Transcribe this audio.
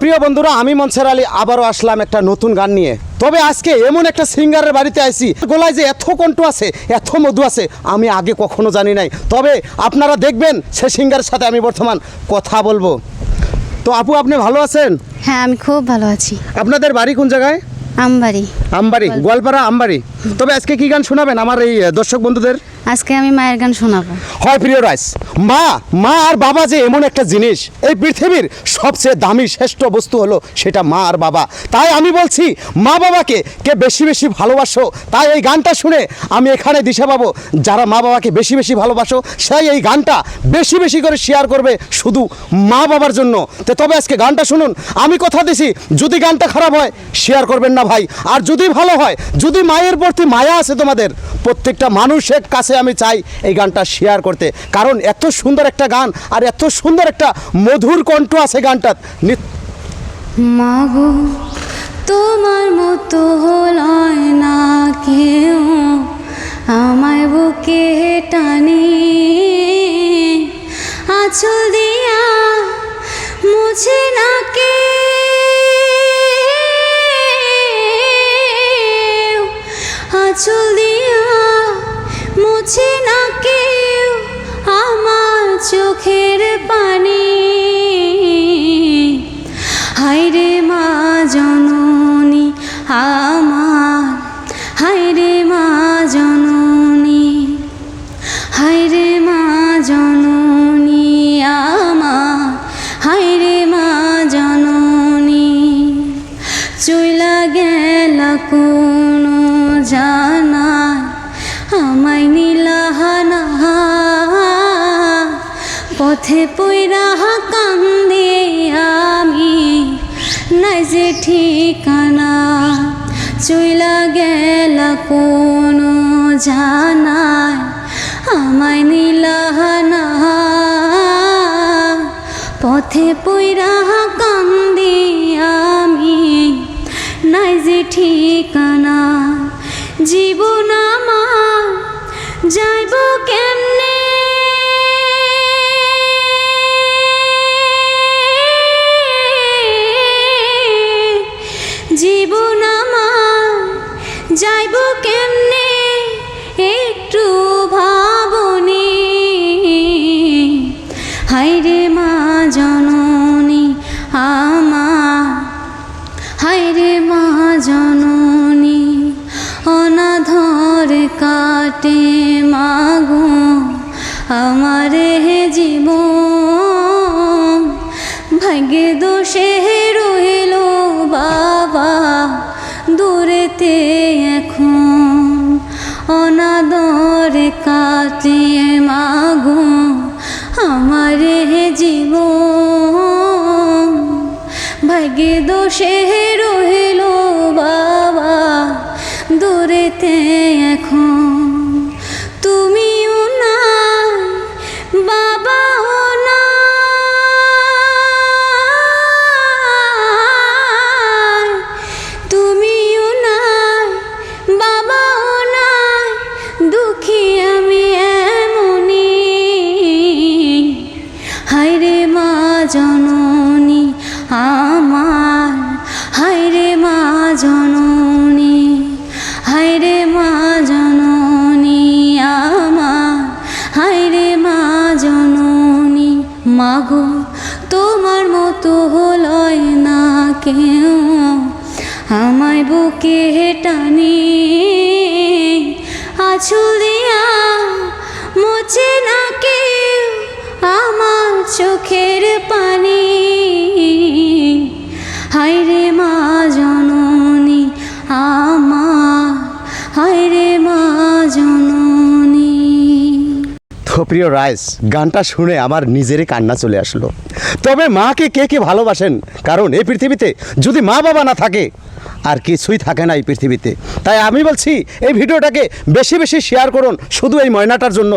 প্রিয় বন্ধুরা আমি মনসের আলী আবারও আসলাম একটা নতুন গান নিয়ে। তবে আজকে এমন একটা সিঙ্গারের বাড়িতে আইছি গোলায় যে এত কণ্ঠ আছে এত মধু আছে আমি আগে কখনো জানি নাই। তবে আপনারা দেখবেন সে সিঙ্গারের সাথে আমি বর্তমান কথা বলব। তো আপু আপনি ভালো আছেন? হ্যাঁ আমি খুব ভালো আছি। আপনাদের বাড়ি কোন জায়গায়? আমবাড়ি। আমবাড়ি গোয়ালপাড়া আমবাড়ি। তবে আজকে কি গান শোনাবেন আমার এই দর্শক বন্ধুদের? আজকে আমি মায়ের গান শোনাবো। হয় প্রিয় রাইস, মা মা আর বাবা যে এমন একটা জিনিস, এই পৃথিবীর সবচেয়ে দামি শ্রেষ্ঠ বস্তু হলো সেটা মা আর বাবা। তাই আমি বলছি, মা বাবাকে কে বেশি বেশি ভালোবাসো, তাই এই গানটা শুনে আমি এখানে দিশা পাবো। যারা মা বাবাকে বেশি বেশি ভালোবাসো, সেই এই গানটা বেশি বেশি করে শেয়ার করবে শুধু মা বাবার জন্য। তো তবে আজকে গানটা শুনুন। আমি কথা দিছি, যদি গানটা খারাপ হয় শেয়ার করবেন না ভাই। আর যদি ভালো হয়, যদি মায়ের প্রতি মায়া আছে তোমাদের প্রত্যেকটা মানুষের কাছে আমি চাই এই গানটা শেয়ার করতে। কারণ এত সুন্দর একটা গান আর এত সুন্দর একটা মধুর কণ্ঠ আছে গানটার। মাগো, তোমার মতো হলয় না কেউ আমায় বুকে টানি। আঁচল দিয়া মুছে না কে আঁচল পথে পইরা কান্দে আমি। নাই যে ঠিকানা, চইলা গেলা কোনো জানায় আমায় নীলাহানা পথে পইরা কান্দি আমি। নাই যে ঠিকানা, জীবন আমার, যাইব কেমনে আমার হে জীবন, ভাগ্যে দোষে রইল বাবা, দূরেতে এখন অনাদর কাটে মাগো। আমার হে জীবন, ভাগ্যে দোষে রইল বাবা, দূরেতে এখন মাগো তোমার মতো হলয় না কেউ। আমায় বুকে টানি আছুল দিয়া মোছে না কেউ। আমার চোখের পানি তো প্রিয় রাইস, গানটা শুনে আমার নিজেরই কান্না চলে আসলো। তবে মাকে কে কে ভালোবাসেন? কারণ এই পৃথিবীতে যদি মা বাবা না থাকে, আর কিছুই থাকে না এই পৃথিবীতে। তাই আমি বলছি, এই ভিডিওটাকে বেশি বেশি শেয়ার করুন শুধু এই ময়নাটার জন্য।